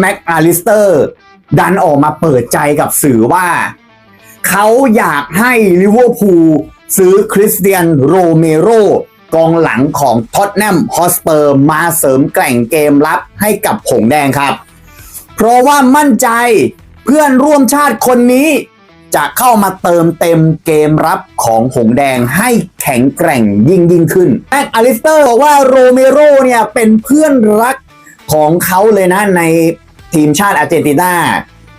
แม็กอาลิสเตอร์ ดันออกมาเปิดใจกับสื่อว่า เขาอยากให้ลิเวอร์พูลซื้อคริสเตียนโรเมโรกองหลังของท็อตแนมฮอสเปอร์มาเสริมแกร่งเกมรับให้กับผงแดงครับ เพราะว่ามั่นใจเพื่อนร่วมชาติคนนี้ จะเข้ามาเติมเต็มเกมรับของหงแดงให้แข็งแกร่งยิ่งยิ่งขึ้นแม็กอลิสเตอร์บอกว่าโรเมโรเนี่ยเป็นเพื่อนรักของเขาเลยนะใน ทีมชาติอาร์เจนตินา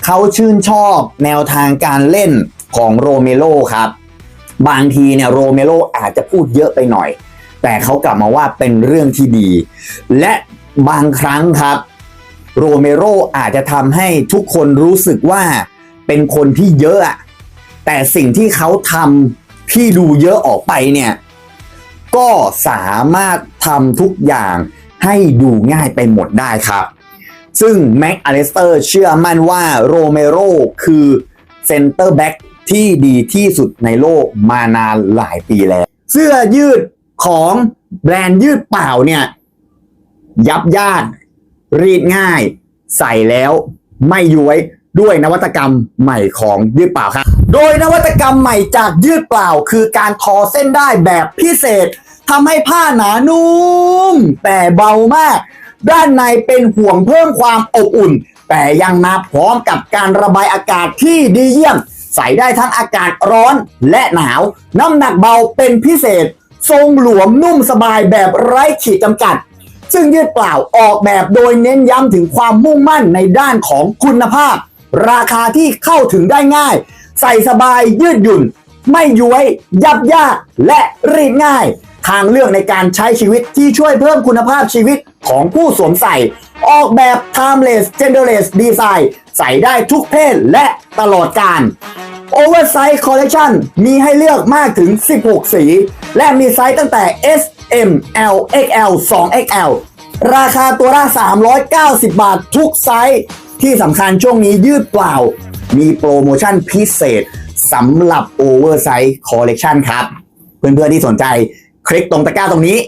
เขาชื่นชอบแนวทางการเล่นของโรเมโรครับ บางทีเนี่ยโรเมโรอาจจะพูดเยอะไปหน่อย แต่เขากลับมาว่าเป็นเรื่องที่ดี และบางครั้งครับ โรเมโรอาจจะทำให้ทุกคนรู้สึกว่าเป็นคนที่เยอะอะแต่สิ่งที่เขาทำที่ดูเยอะออกไปเนี่ยก็สามารถทำทุกอย่างให้ดูง่ายไปหมดได้ครับ ซึ่งแม็กอเลสเตอร์เชื่อมั่นว่าโรเมโรคือเซนเตอร์แบ็กที่ดีที่สุดในโลกมานานหลายปีแล้ว เสื้อยืดของแบรนด์ยืดเปล่าเนี่ย ยับยานรีดง่าย ใส่แล้วไม่ย้วยด้วยนวัตกรรมใหม่ของยืดเปล่าครับ โดยนวัตกรรมใหม่จากยืดเปล่า คือการทอเส้นได้แบบพิเศษทำให้ผ้าหนานุ่มแต่เบามาก ด้านในเป็นห่วงเพิ่มความอบอุ่น แต่ยังมาพร้อมกับการระบายอากาศที่ดีเยี่ยม ใส่ได้ทั้งอากาศร้อนและหนาว น้ำหนักเบาเป็นพิเศษ ทรงหลวมนุ่มสบายแบบไร้ขีดจำกัด ซึ่งยืดเปล่าออกแบบโดยเน้นย้ำถึงความมุ่งมั่นในด้านของคุณภาพ ราคาที่เข้าถึงได้ง่าย ใส่สบายยืดหยุ่น ไม่ย้วย ยับยากและรีดง่าย ทางเลือกในการใช้ชีวิตที่ช่วยเพิ่มคุณภาพชีวิตของผู้สวมใส่ ออกแบบ timeless genderless design ใส่ได้ทุกเพศและตลอดการ Oversize Collection มีให้เลือกมากถึง 16 สี และมีไซส์ตั้งแต่ S M L XL 2 XL ราคาตัวละ 390 บาททุกไซส์ที่สำคัญช่วงนี้ยืดเปล่า มีโปรโมชั่นพิเศษสำหรับ Oversize Collection ครับ เพื่อนๆที่สนใจ คลิกตรงตะกร้าตรงนี้